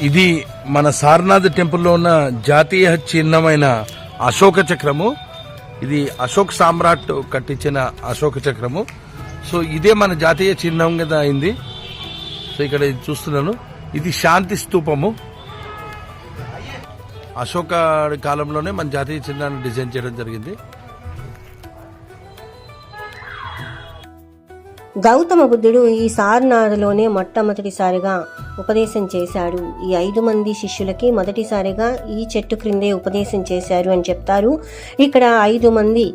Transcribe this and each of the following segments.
ఇది మన సారనాథ్ టెంపుల్లో ఉన్న జాతీయ చిహ్నమైన అశోక చక్రము. ఇది అశోక్ సామ్రాట్ కట్టించిన అశోక చక్రము. సో ఇదే మన జాతీయ చిహ్నం కదా అయింది. సో ఇక్కడ ఇది చూస్తున్నాను. ఇది శాంతి స్తూపము అశోక కాలంలోనే మన జాతీయ చిహ్నాన్ని డిజైన్ చేయడం జరిగింది. గౌతమ బుద్ధుడు ఈ సారనాథలోనే మొట్టమొదటిసారిగా ఉపదేశం చేశాడు. ఈ ఐదు మంది శిష్యులకి మొదటిసారిగా ఈ చెట్టు క్రిందే ఉపదేశం చేశారు అని చెప్తారు. ఇక్కడ ఐదు మంది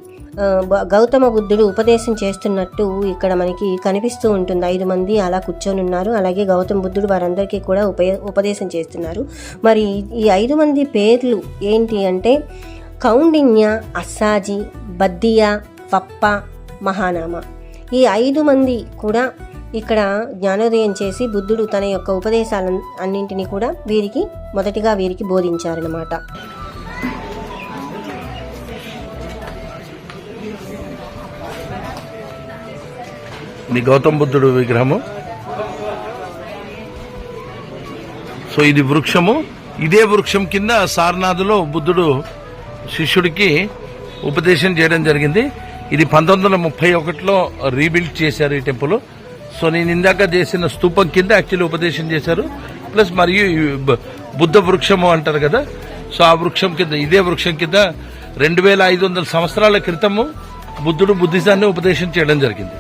గౌతమ బుద్ధుడు ఉపదేశం చేస్తున్నట్టు ఇక్కడ మనకి కనిపిస్తూ ఉంటుంది. ఐదు మంది అలా కూర్చొని ఉన్నారు. అలాగే గౌతమ బుద్ధుడు వారందరికీ కూడా ఉపదేశం చేస్తున్నారు. మరి ఈ ఐదు మంది పేర్లు ఏంటి అంటే కౌండిన్య అస్సాజీ బద్దియా పప్ప మహానామ. ఈ ఐదు మంది కూడా ఇక్కడ జ్ఞానోదయం చేసి బుద్ధుడు తన యొక్క ఉపదేశాల అన్నింటినీ కూడా వీరికి మొదటిగా వీరికి బోధించారనమాట ఇది గౌతమ బుద్ధుడు విగ్రహము. సో ఇది వృక్షము. ఇదే వృక్షం కింద సారనాథులో బుద్ధుడు శిష్యుడికి ఉపదేశం చేయడం జరిగింది. ఇది పంతొమ్మిది వందల ముప్పై ఒకటిలో రీబిల్డ్ చేశారు ఈ టెంపుల్. సో నేను ఇందాక చేసిన స్తూపం కింద యాక్చువల్లీ ఉపదేశం చేశారు. ప్లస్ మరియు బుద్ధ వృక్షము అంటారు కదా. సో ఆ వృక్షం కింద ఇదే వృక్షం కింద రెండు వేల ఐదు వందల సంవత్సరాల క్రితము బుద్ధుడు బుద్ధిజాన్ని ఉపదేశం చేయడం జరిగింది.